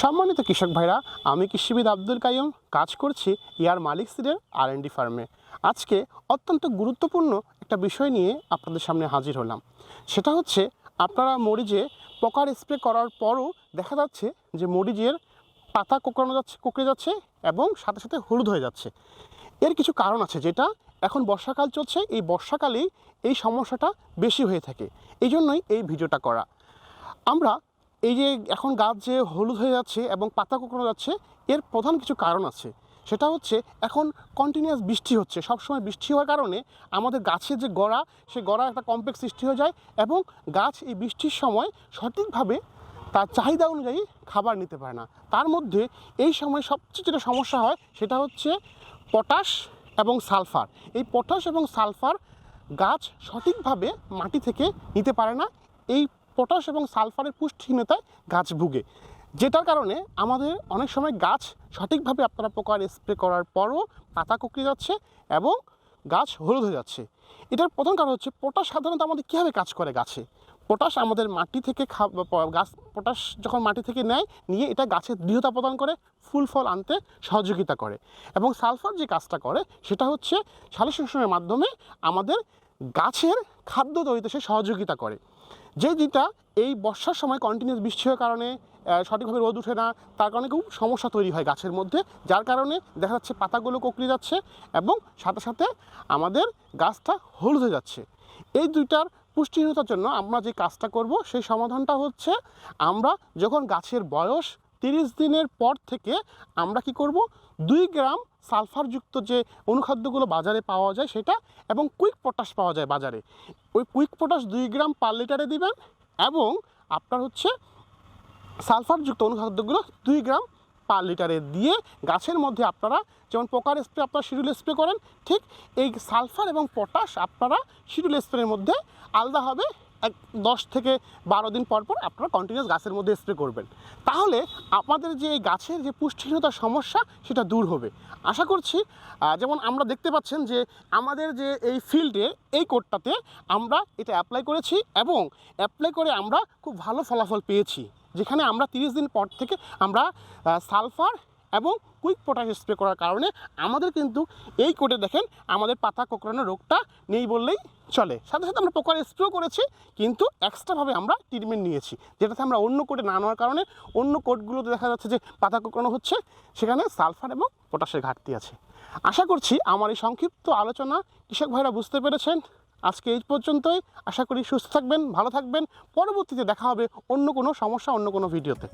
সম্মানিত কৃষক ভাইরা, আমি কৃষিবিদ আব্দুল কাইম কাজ করছি ইয়ার মালিক সিডের আর এন ডি ফার্মে। আজকে অত্যন্ত গুরুত্বপূর্ণ একটা বিষয় নিয়ে আপনাদের সামনে হাজির হলাম। সেটা হচ্ছে আপনারা মরিচে পোকার স্প্রে করার পরও দেখা যাচ্ছে যে মরিচের পাতা কোকড়ানো যাচ্ছে, কোকড়ে যাচ্ছে এবং সাথে সাথে হলুদ হয়ে যাচ্ছে। এর কিছু কারণ আছে যেটা এখন বর্ষাকাল চলছে, এই বর্ষাকালেই এই সমস্যাটা বেশি হয়ে থাকে। এই জন্যই এই ভিডিওটা করা। আমরা এই যে এখন গাছ যে হলুদ হয়ে যাচ্ছে এবং পাতা কোকড়ানো যাচ্ছে, এর প্রধান কিছু কারণ আছে। সেটা হচ্ছে এখন কন্টিনিউয়াস বৃষ্টি হচ্ছে। সবসময় বৃষ্টি হওয়ার কারণে আমাদের গাছের যে গড়া, সে গড়া একটা কমপ্লেক্স সৃষ্টি হয়ে যায় এবং গাছ এই বৃষ্টির সময় সঠিকভাবে তার চাহিদা অনুযায়ী খাবার নিতে পারে না। তার মধ্যে এই সময় সবচেয়ে যেটা সমস্যা হয়, সেটা হচ্ছে পটাশ এবং সালফার। এই পটাশ এবং সালফার গাছ সঠিকভাবে মাটি থেকে নিতে পারে না। এই পটাশ এবং সালফারের পুষ্টিহীনতায় গাছ ভুগে। যেটার কারণে আমাদের অনেক সময় গাছ সঠিকভাবে আপনারা পোকার স্প্রে করার পরও পাতা কুকড়ে যাচ্ছে এবং গাছ হলুদ হয়ে যাচ্ছে। এটার প্রধান কারণ হচ্ছে পটাশ সাধারণত আমাদের কীভাবে কাজ করে গাছে? পটাশ আমাদের মাটি থেকে গাছ, পটাশ যখন মাটি থেকে নেয়, নিয়ে এটা গাছের দৃঢ়তা প্রদান করে, ফুল ফল আনতে সহযোগিতা করে। এবং সালফার যে কাজটা করে, সেটা হচ্ছে সালোকসংশ্লেষণের মাধ্যমে আমাদের গাছের খাদ্য তৈরিতে সে সহযোগিতা করে। যে দিনটা এই বর্ষার সময় কন্টিনিউস বৃষ্টি হওয়ার কারণে সঠিকভাবে রোদ উঠে না, তার কারণে খুব সমস্যা তৈরি হয় গাছের মধ্যে, যার কারণে দেখা যাচ্ছে পাতাগুলো কোকড়ে যাচ্ছে এবং সাথে সাথে আমাদের গাছটা হলুদ হয়ে যাচ্ছে। এই দুইটার পুষ্টিহীনতার জন্য আমরা যে কাজটা করব, সেই সমাধানটা হচ্ছে আমরা যখন গাছের বয়স তিরিশ দিনের পর থেকে আমরা কি করব? দুই গ্রাম সালফারযুক্ত যে অনুখাদ্যগুলো বাজারে পাওয়া যায় সেটা এবং কুইক পটাশ পাওয়া যায় বাজারে। ওই কুইক পটাশ দুই গ্রাম পার লিটারে দিবেন এবং আপনার হচ্ছে সালফারযুক্ত অনুখাদ্যগুলো দুই গ্রাম পার লিটারে দিয়ে গাছের মধ্যে আপনারা যেমন পোকার স্প্রে আপনারা শিডিউল স্প্রে করেন, ঠিক এই সালফার এবং পটাশ আপনারা শিডিউল স্প্রের মধ্যে আলাদা হবে এক দশ থেকে বারো দিন পর পর আপনারা কন্টিনিউয়াস গাছের মধ্যে স্প্রে করবেন। তাহলে আমাদের যে এই গাছের যে পুষ্টিহীনতার সমস্যা, সেটা দূর হবে। আশা করছি যেমন আমরা দেখতে পাচ্ছেন যে আমাদের যে এই ফিল্ডে এই কোডটাতে আমরা এটা অ্যাপ্লাই করেছি এবং অ্যাপ্লাই করে আমরা খুব ভালো ফলাফল পেয়েছি। যেখানে আমরা তিরিশ দিন পর থেকে আমরা সালফার এবং কুইক পটাশ স্প্রে করার কারণে আমাদের কিন্তু এই কোটে দেখেন আমাদের পাতা কোকড়ানো রোগটা নেই বললেই চলে। সাথে সাথে আমরা পোকার স্প্রেও করেছি, কিন্তু এক্সট্রাভাবে আমরা ট্রিটমেন্ট নিয়েছি। যেটাতে আমরা অন্য কোটে না নেওয়ার কারণে অন্য কোটগুলোতে দেখা যাচ্ছে যে পাতা কোকড়ানো হচ্ছে, সেখানে সালফার এবং পটাশের ঘাটতি আছে। আশা করছি আমার এই সংক্ষিপ্ত আলোচনা কৃষক ভাইরা বুঝতে পেরেছেন। আজকে এই পর্যন্তই। আশা করি সুস্থ থাকবেন, ভালো থাকবেন। পরবর্তীতে দেখা হবে অন্য কোনো সমস্যা, অন্য কোনো ভিডিওতে